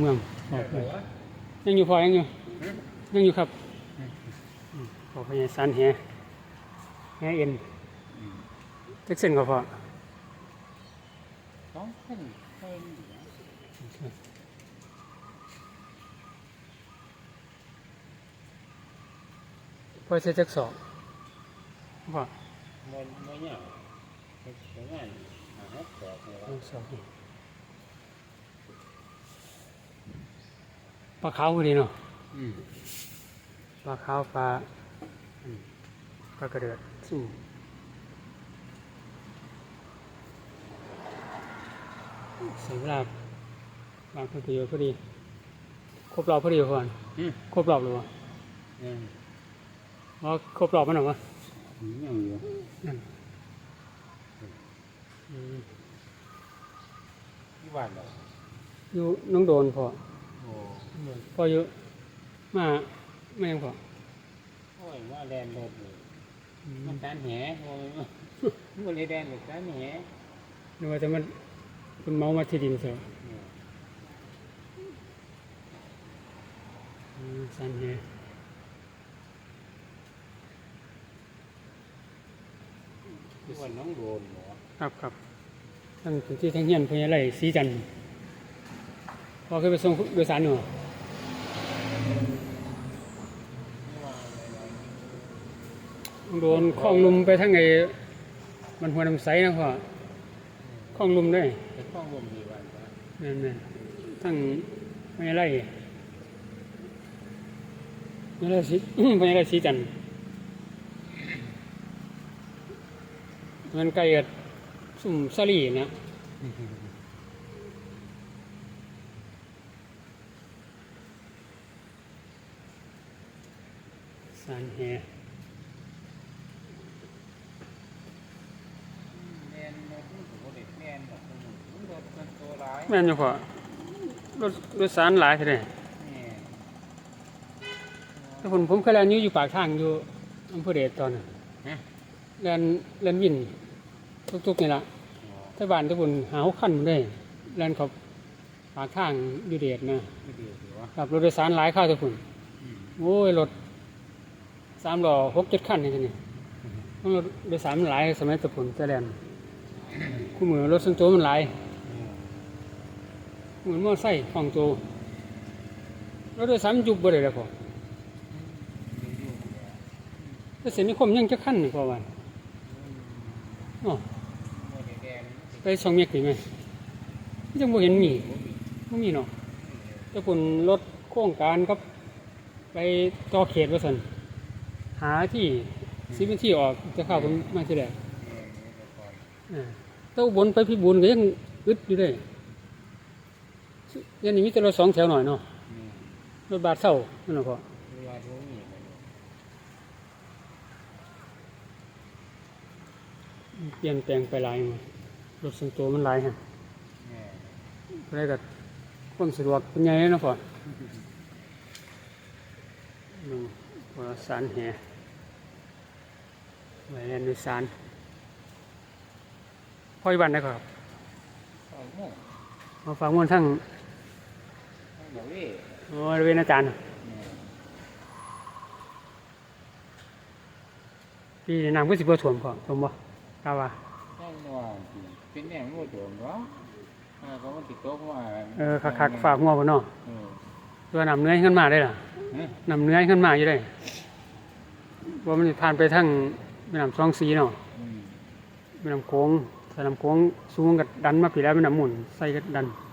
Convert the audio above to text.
เมืองออกเลยยังอยู่พอยังอยู่ ยังอยู่ครับอืมพอพยาสันแหแหเอ็นเจ็กเส้นก็พอสองเส้นเส้นพอเสร็จจักสองพอมันมันเนี่ยเป็นงานอาหารแปลกเลยเอาสอง ปลาขาวพอดีเนาะอืมปลาขาวปลาอืมปลากระเดือดสู้เสียเวลาบางประโยชน์พอดี ครบรอบพอดีก่อนอืมครบรอบหรือวะยังว่าครบรอบมันหรอวะยังอยู่นั่นอืมที่บ้านเราอยู่น้องโดนพอโอ้ พออยู่มาไม่ยังพอโอ้ยว่าแดนรถเลยมันการแหโอ้ยมันเลยแดนหรือการแหนึกว่าจะมันคุณเมามาที่ดินเสียอืมสันเฮที่วันน้องโดนหมอครับครับท่านเป็นที่ทั้งเฮียนพญาไร่สีจันทร์พอเคยไปส่งโดยสารหนู โดนคล้องลุมไปทั้งไงมันหัวน้ำใสนะพ่อคล้องลุมด้วยจะต้องรวมดีวันนั่นนั่นทั้งพญาไร่พญาไรสีพญาไรสีจันมันใกล้กับสุ่มซาลีนะ สารแห แดนรถมันก็เด็กแดนแบบมันรถมัน ตัวร้ายแม่นอยู่พอรถรถสารหลายทีเดียวนี่แต่ผมผมเคยเรียนอยู่อยู่ปากทางอยู่อำเภอเดชตอนนั้นฮะเรียนเรียนวินทุกๆนี่ละถ้าบ้านทุกคนหาหกขั้นหมดเลยเรียนเขาปากทางอยู่เดชนะไม่ดีหรือวะกับรถโดยสารหลายเข้าทุกคนอืมโอ้ยรถ สามล้อหกเจ็ดขั้นนี่ทีนี่เพราะรถโดยสารมันหลายสมัยแตะผลแต่เรียนคู่มือรถส่วนตัวมันหลายเหมือนมอไซค์ของตัวรถโดยสารมันยุบบ่ได้แล้วพอแต่เส้นนิคมยังจะขั้นหนึ่งพอวันอ๋อไปสองเมตรถึงไหมยังบ่เห็นมีบ่มีเนาะแต่คนรถโครงการก็ไปต่อเขตว่าสัน หาที่ซีเป็นที่ออกจะเข้าผมมาที่แรกอ่าแต้อุบนไปพิบูลก็ยังอึดอยู่เลยยันนี้มีแต่รถสองแถวหน่อยเนาะรถบาทเศร้านั่นแหละพอเปลี่ยนแปลงไปหลายมารถส่วนตัวมันหลายฮะอะไรก็ความสะดวกเป็นไงเนาะพออืมพอสารแห่ ไว้เรียนในสารพ่อยบันได้ครับมาฟังมันทั้งโอ้ยเวนอาจารย์พี่แนะนำก็สิบถ่วมพอถ่วมบ่กล้าว่าเป็นแนวโง่โจมเนาะก็มันติดโต๊ะว่าเออคักๆฝากงัวบ่เนาะเออตัวนำเนื้อให้ขึ้นมาได้ล่ะฮะนำเนื้อให้ขึ้นมาอยู่ได้ว่ามันสิผ่านไปทั้ง แม่น้ำสองสีเนาะอืมแม่น้ำโขงถ้าน้ำโขงสูงกับดันมาปีแล้วแม่น้ำหมุนใส่กับดันอ